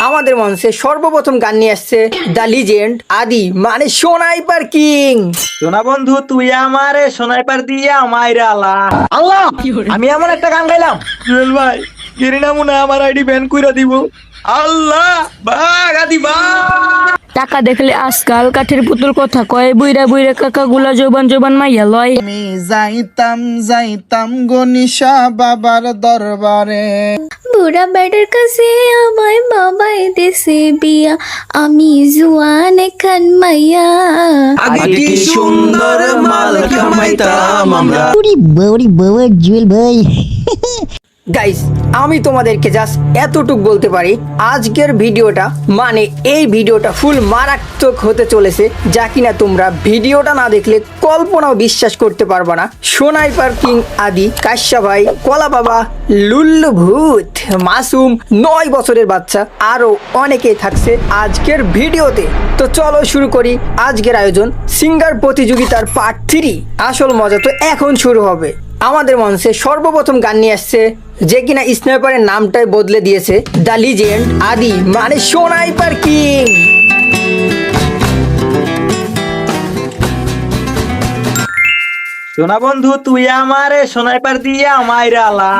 আমাদের মঞ্চে সর্বপ্রথম গান নিয়ে আসছে দ্য লিজেন্ড আদি মানে সোনাইপার কিং। সোনা বন্ধু তুই আমারে সোনাইপার দিয়ে আমায় আলা আল্লাহ! আমি এমন একটা গান গাইলাম। জুয়েল ভাই গিরিনামুনা মনে আমার আইডি ব্যান কইরা দিব। আল্লাহ বাঘ আদি বাঘ। টাকা দেখলে আজকাল কাঠের পুতুল কথা কয় বুইরা বুইরা কাকা গুলা জোবান জোবান মাইয়া লয়। আমি যাইতাম যাইতাম গনিশা বাবার দরবারে। বুড়া বেডের কাছে আমার বাবাই দেশে বিয়া। আমি জুয়ান খান মাইয়া। আগে কি সুন্দর মাল কামাইতাম আমরা। ওরে বাবারে বাবা জুয়েল ভাই। গাইস আমি তোমাদেরকে জাস্ট এতটুক বলতে পারি, আজকের ভিডিওটা মানে এই ভিডিওটা ফুল মারাত্মক হতে চলেছে, যা কিনা তোমরা ভিডিওটা না দেখলে কল্পনাও বিশ্বাস করতে পারবে না। সোনাইপার কিং আদি, কাশ্যা ভাই, কলা বাবা, লুল্লু ভূত, মাসুম, নয় বছরের বাচ্চা, আরও অনেকে থাকছে আজকের ভিডিওতে। তো চলো শুরু করি আজকের আয়োজন, সিঙ্গার প্রতিযোগিতার পার্ট থ্রি আসল মজা তো এখন শুরু হবে। আমাদের মঞ্চে সর্বপ্রথম গান নিয়ে আসছে যে কিনা স্নাইপারের নামটাই বদলে দিয়েছে দ্য লিজেন্ড আদি মানে সোনাইপার কিং সোনা বন্ধু তুই আমারে সোনাইপার দিয়ে আলা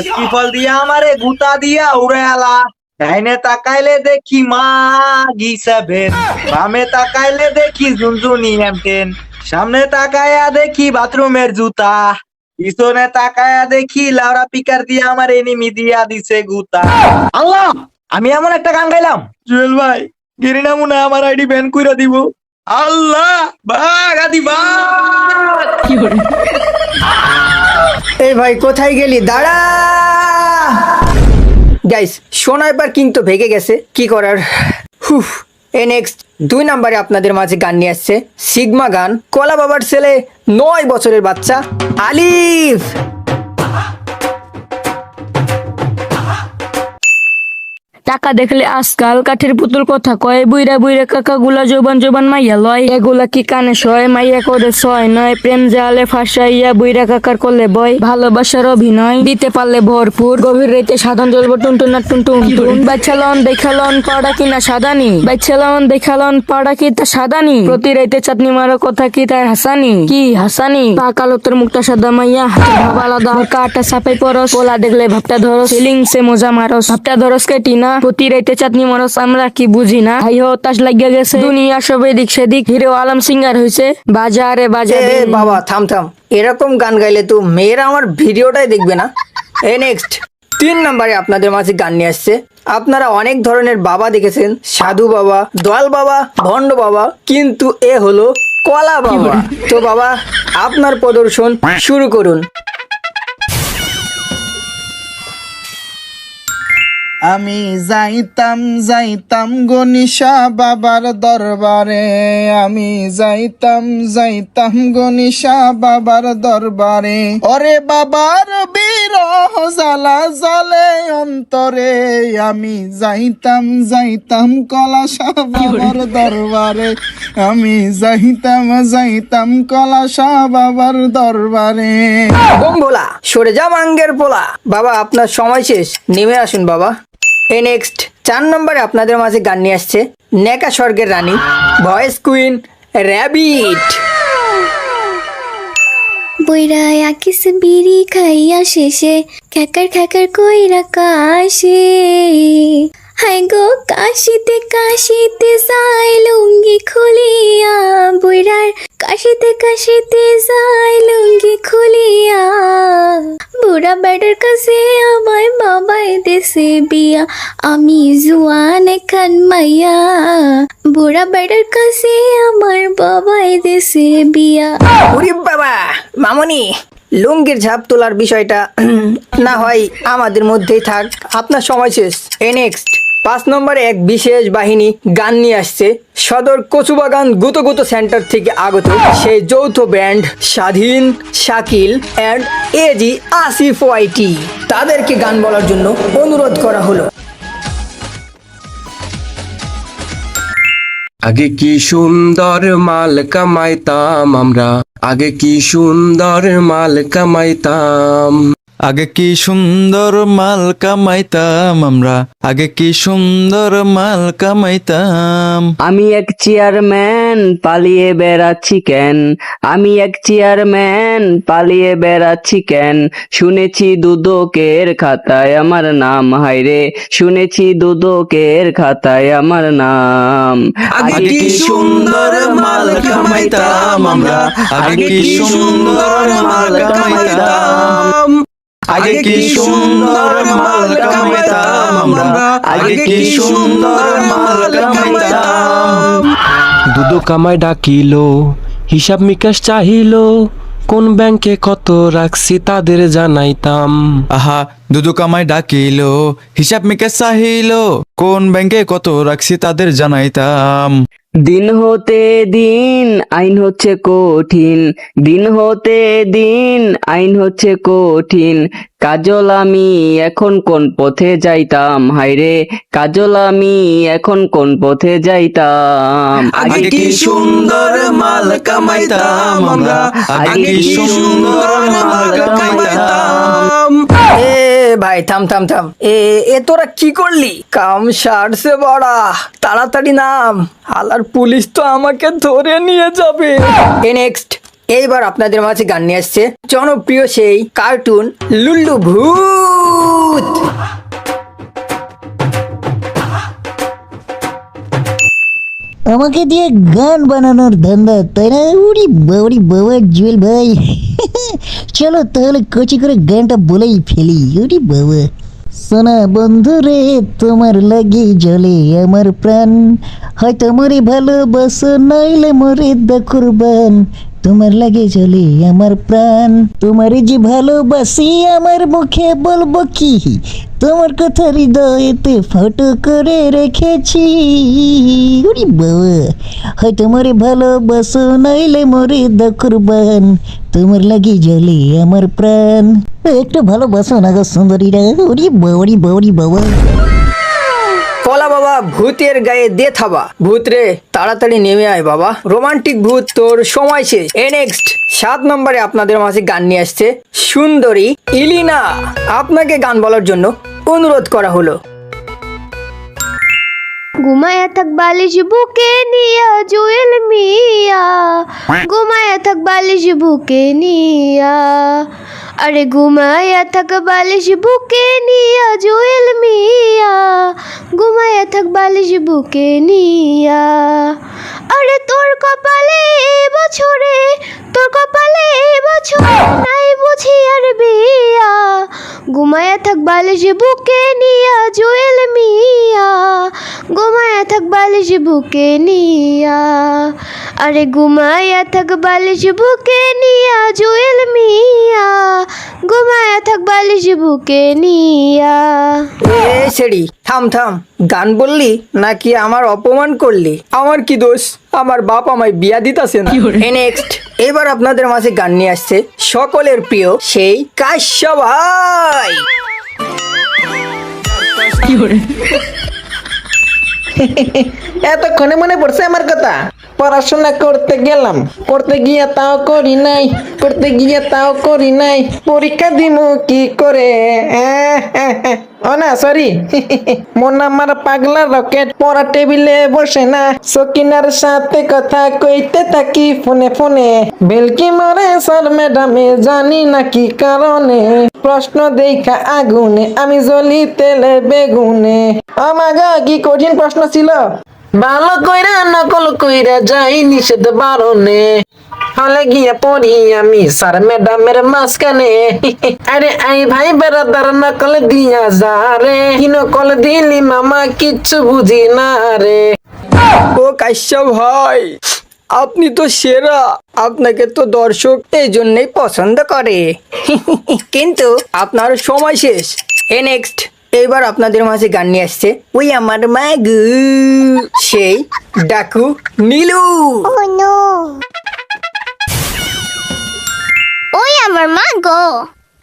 স্কিফল দিয়ে আমারে গুতা দিয়া উড়ে আলা ডাইনে তাকাইলে দেখি মা গিসা ভেদ বামে তাকাইলে দেখি ঝুনঝুনি এমটেন সামনে তাকায়া দেখি বাথরুমের জুতা। পিছনে তাকায়া দেখি লাউরা পিকার দিয়ে আমার এনিমি দিয়া দিছে গুতা। আল্লাহ আমি এমন একটা গান গাইলাম। জুয়েল ভাই গেরিনা মনে আমার আইডি ব্যান কইরা দিব। আল্লাহ বাঘ আদি এই ভাই কোথায় গেলি? দাঁড়া। গাইস সোনাইপার কিং তো ভেগে গেছে। কি করার? হুফ এ নেক্সট দুই নাম্বারে আপনাদের মাঝে গান নিয়ে আসছে সিগমা গান। কলা বাবার ছেলে নয় বছরের বাচ্চা আলিফ। টাকা দেখলে আজকাল কাঠের পুতুল কথা কয় বুইরা বুইরা কাকা গুলা জোবান জোবান মাইয়া লয়। এগুলা কি কানে সয় মাইয়া করে সয় নয় প্রেম জালে ফাঁসাইয়া বুইরা কাকার করলে বয়। ভালোবাসার অভিনয় দিতে পারলে ভরপুর। গভীর রাতে সাধন জ্বলব টুনটুনা টুনটুন টুন। বাচ্চালন দেখালন পাড়া কিনা সাদানি। বাচ্চালন দেখালন পাড়া কি তা সাদানি? প্রতি রাতে চাটনি মারো কথা কি তাই হাসানি? কি হাসানি? পাকালো তোর মুখটা সাদা মাইয়া। ভাব আলাদা। কাটা সাপে পরস পোলা দেখলে ভাবটা ধরস। ফিলিং সে মজা মারস। ভাবটা ধরস কেটি না প্রতি রাইতে চাটনি মরস, আমরা কি বুঝি না? হাই হো তাস লাগিয়া গেছে। দুনিয়া সব এদিক সেদিক। হিরো আলম সিঙ্গার হয়েছে বাজারে বাজারে। বাবা, থাম থাম। এরকম গান গাইলে তো মেয়েরা আমার ভিডিওটাই দেখবে না। এ নেক্সট তিন নম্বরে আপনাদের মাঝে গান নিয়ে আসছে। আপনারা অনেক ধরনের বাবা দেখেছেন। সাধু বাবা, দয়াল বাবা, ভণ্ড বাবা। কিন্তু এ হলো কলা বাবা। তো বাবা, আপনার প্রদর্শন শুরু করুন। আমি যাইতাম যাইতাম গনিশা বাবার দরবারে। আমি যাইতাম যাইতাম গনিশা বাবার দরবারে। ওরে বাবার বিরহ জ্বালা জ্বলে অন্তরে। আমি যাইতাম যাইতাম কলাশা বাবার দরবারে। আমি যাইতাম যাইতাম কলাশা বাবার দরবারে। বোম ভোলা সরে যা মাঙ্গের পোলা। বাবা, আপনার সময় শেষ। নেমে আসুন, বাবা। এ নেক্সট চার নম্বরে আপনাদের মাঝে গান নিয়ে আসছে নেকা স্বর্গের রানী, ভয়েস কুইন, র্যাবিট। বইরা আকিস বিড়ি খাইয়া শেষে, খ্যাকার খ্যাকার কইরা কাশে। হাই গো, কাশিতে কাশিতে যাই লুঙ্গি খুলিয়া বইরার কাশিতে কাশিতে যাই লুঙ্গি খুলিয়া। বুড়া বেডের কাছে আমার বাবাই দেশে বিয়া, আমি জুয়ান খান মাইয়া। বুড়া বেডের কাছে আমার বাবাই দেশে বিয়া। বাবা, মামনি, লুঙ্গির ঝাপ তোলার বিষয়টা না হয় আমাদের মধ্যেই থাক। আপনার সময় শেষ। এ নেক্সট পাঁচ নম্বরে এক বিশেষ বাহিনী গান নিয়ে আসছে। সদর কচুবাগান গুতো সেন্টার থেকে আগত সেই যৌথ ব্যান্ড স্বাধীন, Shakil and AG Asif YT. তাদেরকে গান বলার জন্য অনুরোধ করা হলো। আগে কি সুন্দর মাল কামাইতাম আমরা? আগে কি সুন্দর মাল কামাইতাম? আগে কি সুন্দর মাল কামাইতাম আমরা? আগে কি সুন্দর মাল কামাইতাম? আমি এক চেয়ারম্যান পালিয়ে বেড়াচ্ছি কেন? আমি এক চেয়ারম্যান পালিয়ে বেড়াচ্ছি কেন? শুনেছি দুদকের খাতায় আমার নাম হাইরে শুনেছি দুদকের খাতায় আমার নাম। আগে কি সুন্দর মাল কামাইতাম আমরা? আগে কি সুন্দর মাল কামাইতাম? আগে কি সুন্দর মাল কামাইতাম আমরা? আগে কি সুন্দর মাল কামাইতাম? দুদো কামাই ডাকিলো হিসাব নিকাশ চাহিলো কোন ব্যাংকে কত রাখছি তাদের জানাইতাম। আহা দুদু কামাই ডাকিলো হিসাব মিকে চাহিলো কোন ব্যাংকে কত রাখছি তাদের জানাইতাম। দিন হতে দিন আইন হচ্ছে কঠিন। দিন হতে দিন আইন হচ্ছে কঠিন। কাজল আমি এখন কোন পথে যাইতাম? হাইরে কাজল আমি এখন কোন পথে যাইতাম? আগে কি সুন্দর মাল কামাইতাম আমরা? আগে কি সুন্দর মাল কামাইতাম? এ ভাই থাম থাম থাম। এ এ তোরা কি করলি? কাম সারছে বড়া। তাড়াতাড়ি নাম। হালার পুলিশ তো আমাকে ধরে নিয়ে যাবে। এ নেক্সট এইবার আপনাদের মাঝে গান নিয়ে আসছে জনপ্রিয় সেই কার্টুন লুল্লু ভূত। আমাকে দিয়ে গান বানানোর ধান্দা, তাই না? উড়ি বাউরি বাবা জুয়েল ভাই। চলো তাহলে কচি করে গানটা বলেই ফেলি। উড়ি বাবা সোনা বন্ধু রে, তোমার লাগে জলে আমার প্রাণ। হয়তো মরে ভালোবাসো, নইলে মরে দকুরবান তোমার লাগে চলে আমার প্রাণ। তোমার যে ভালোবাসি, আমার মুখে বলব কি? তোমার কথা হৃদয়েতে ফটো করে রেখেছি। উরি বাবা, হয়তো মরে ভালোবাসো, নইলে মরে দকুরবান। তোমার লাগে জলে আমার প্রাণ। একটু ভালোবাসো না গো সুন্দরীরা। উরি বাউরি বাউরি বাবা কলা বাবা। ভূতের গায়ে দে থাবা। ভূত রে, তাড়াতাড়ি নেমে আয় বাবা। রোমান্টিক ভূত, তোর সময় শেষ। এ নেক্সট সাত নম্বরে আপনাদের মাঝে গান নিয়ে আসছে সুন্দরী ইলিনা। আপনাকে গান বলার জন্য অনুরোধ করা হলো। ঘুমায়া থাক বালিশ বুকে নিয়া জুয়েল মিয়া। ঘুমায়া থাক বালিশ বুকে নিয়া। আরে ঘুমায়া থাক বালিশ বুকে নিয়া জুয়েল মিয়া। ঘুমায়া থাক বালিশ বুকে নিয়া। আরে তোর কপালে বছরে তোর কপালে বালিশ বুকে নিয়া জুয়েল মিয়া। ঘুমায়া থাক বালিশ বুকে নিয়া। আরে ঘুমায়া থাক বালিশ বুকে নিয়া জুয়েল মিয়া। ঘুমায়া থাক বালিশ বুকে নিয়া। এ সেড়ি থাম থাম। গান বললি নাকি আমার অপমান করলি? আমার কি দোষ? আমার বাপ আমায় বিয়া দিতাছে না। নেক্সট এবার আপনাদের মাঝে গান নিয়ে আসছে সকলের প্রিয় সেই কাশ্যা ভাই। এতক্ষণে মনে পড়ছে আমার কথা? পড়াশোনা করতে গেলাম করতে গিয়ে তাও করি নাই করতে গিয়ে তাও করি নাই, পরীক্ষা দিমু কি করে। ও না সরি মন আমার পাগলা রকেট, পড়া টেবিলে বসে না। সকিনার সাথে কথা কইতে থাকি ফোনে ফোনে। বেলকি মরে, স্যার ম্যাডামে জানি না কি কারণে। প্রশ্ন দেখা আগুনে, আমি জ্বলি তেলে বেগুনে। আমাগা কি কঠিন প্রশ্ন ছিল। ভালো কইরা নকল কইরা যাই নিষেধ বারণে। হলে গিয়া পড়ি আমি, স্যার ম্যাডামের মাঝখানে। আরে আই ভাই বেড়াদার নকল দিয়া যা রে কি নকল দিলি মামা কিচ্ছু বুঝি না রে। ও কাশ্যা ভাই, আপনি তো সেরা, আপনাকে তো দর্শক এই জন্যই পছন্দ করে। কিন্তু আপনার সময় শেষ। এ নেক্সট এইবার আপনাদের মাঝে গান নিয়ে আসছে। ওই আমার মাগু, সেই ডাকু নীলু। ওই আমার মা গো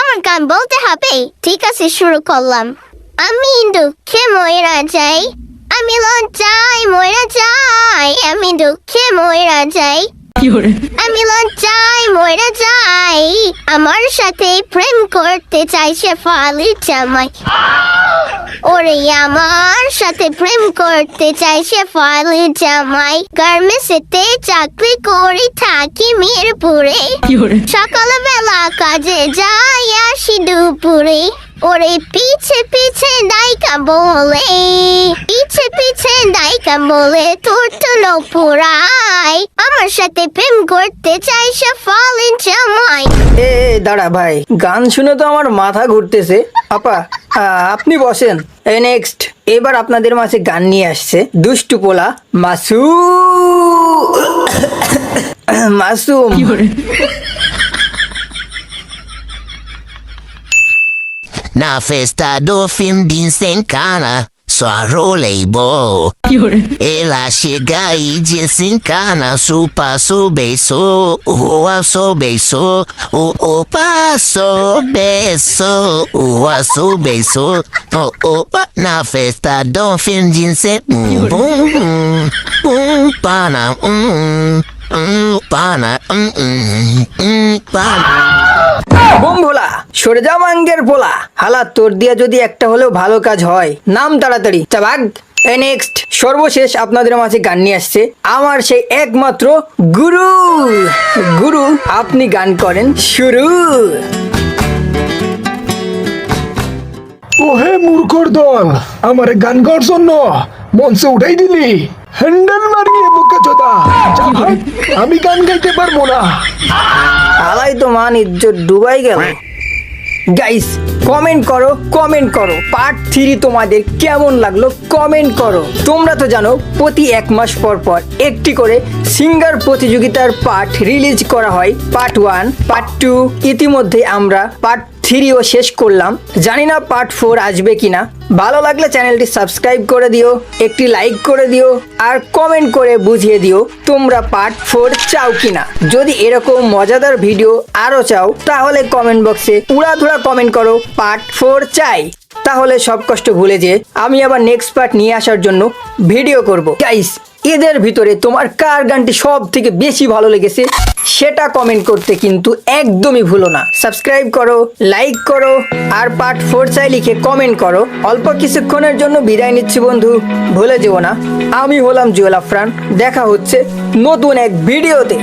আমার গান বলতে হবে। ঠিক আছে, শুরু করলাম। আমি দুঃখে ময়রা যাই। আমি লজ্জায় ময়রা যাই। আমি দুঃখে ময়রা যাই। আমি লজ্জায় মরে যাই। আমার সাথে প্রেম করতে চাই সে ফালি জামাই। ওরে আমার সাথে প্রেম করতে চাই সে ফালি জামাই। গার্মেন্টসেতে চাকরি করি থাকি মিরপুরে। সকালবেলা কাজে যাই আসি দুপুরে। ওরে পিছে পিছে নাইকা বলে। পিছে পিছে নাইকা বলে তোর তো নপুরাই আমার সাথে প্রেম করতে চাই সে ফালিন জামাই এ দাঁড়া ভাই গান শুনে তো আমার মাথা ঘুরতেছে। আপা আ, আপনি বসেন। এই নেক্সট এবার আপনাদের মাঝে গান নিয়ে আসছে। দুষ্টু পোলা মাসু। Masum Na festa do fim de desencana, sua rolleyball. Ela chega e desencana, supa, subeço, rua, subeço, o opa, subeço, rua, subeço, o opa, na festa do fim de semana, bum, bum, bum, para, um. সরে যা মাঙ্গের পোলা। হালা, তোর দিয়া যদি একটা হলেও ভালো কাজ হয়, নাম তাড়াতাড়ি। চাবাগ নেক্সট সর্বশেষ আপনাদের মাঝে গান নিয়ে আসছে। আমার সেই একমাত্র গুরু। গুরু, আপনি গান করেন শুরু। ওহে মূর্খর দল, আমার গান গাওয়ার জন্য মঞ্চে উঠাই দিলি। হ্যান্ডেল মারিয়ে বোকা চোদা। আমি গান গাইতে পারব না। আলাই তো মান ইজ্জত ডুবাই গেল। গাইস কমেন্ট করো কমেন্ট করো। পার্ট থ্রি তোমাদের কেমন লাগল কমেন্ট করো। তোমরা তো জানো, প্রতি এক মাস পর পর একটি করে সিঙ্গার প্রতিযোগিতার পার্ট রিলিজ করা হয় পার্ট ওয়ান পার্ট টু ইতিমধ্যে আমরা পার্ট থ্রিও শেষ করলাম। জানি না পার্ট ফোর আসবে কিনা। ভালো লাগলে চ্যানেলটি সাবস্ক্রাইব করে দিও, একটি লাইক করে দিও, আর কমেন্ট করে বুঝিয়ে দিও তোমরা পার্ট ফোর চাও কিনা। যদি এরকম মজাদার ভিডিও আরও চাও, তাহলে কমেন্ট বক্সে উড়াধুরা কমেন্ট করো পার্ট ফোর চাই। তাহলে সব কষ্ট ভুলে যে আমি আবার নেক্সট পার্ট নিয়ে আসার জন্য ভিডিও করব। গাইস এদের ভিতরে তোমার কার গানটি সব থেকে বেশি ভালো লেগেছে সেটা কমেন্ট করতে কিন্তু একদমই ভুলো না। সাবস্ক্রাইব করো লাইক করো, আর পার্ট ফোর চাই লিখে কমেন্ট করো। অল্প কিছুক্ষণের জন্য বিদায় নিচ্ছি বন্ধু, ভুলে যেও না। আমি হলাম জুয়েল আফরান, দেখা হচ্ছে নতুন এক ভিডিওতে